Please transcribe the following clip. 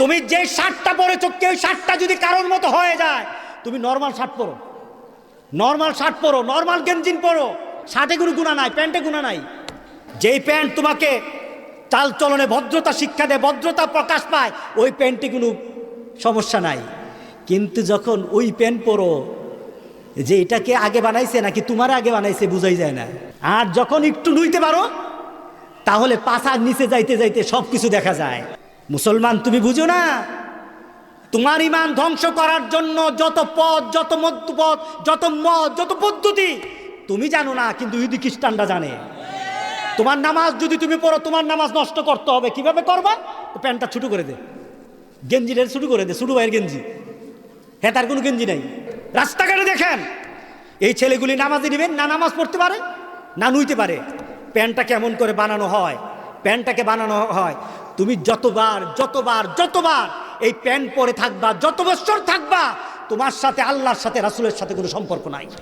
তুমি যে শার্টটা পরেছো, কেউ শার্টটা যদি কারোর মতো হয়ে যায়, তুমি নর্মাল শার্ট পরো। নর্মাল শার্ট পরো নর্মাল গেঞ্জিন পরো। শার্টে কোনো গুণা নাই, প্যান্টে গুণা নাই। যেই প্যান্ট তোমাকে চাল চলনে ভদ্রতা, শিক্ষা দেয়, ভদ্রতা প্রকাশ পায়, ওই প্যান্টে কোনো সমস্যা নাই। কিন্তু যখন ওই প্যান্ট পরো, যে এটাকে আগে বানাইছে নাকি তোমার আগে বানাইছে বুঝাই যায় না। আর যখন একটু নুইতে পারো, তাহলে পাশার নিচে যাইতে যাইতে সব কিছু দেখা যায়। মুসলমান, তুমি বুঝো না? তোমার ইমান ধ্বংস করার জন্য যত পথ, যত মধ্যপথ, যত মত, যত পদ্ধতি, তুমি জানো না, কিন্তু ইহুদি খ্রিস্টানরা জানে। তোমার নামাজ যদি তুমি পড়ো, তোমার নামাজ নষ্ট করতে হবে। কীভাবে করবা? প্যান্টটা ছুটু করে দে। গেঞ্জি গেঞ্জিটা ছুটু করে দে, ছুটু ভাইয়ের গেঞ্জি। হ্যাঁ তার কোনো গেঞ্জি নাই। রাস্তাঘাটে দেখেন, এই ছেলেগুলি নামাজে নেবেন না নামাজ পড়তে পারে, না নুইতে পারে। প্যান্টটা কেমন করে বানানো হয়? প্যান্টটাকে বানানো হয়। তুমি যতবার যতবার যতবার এই প্যান্ট পরে থাকবা, যত বছর থাকবা, তোমার সাথে আল্লাহর সাথে, রাসুলের সাথে কোনো সম্পর্ক নাই।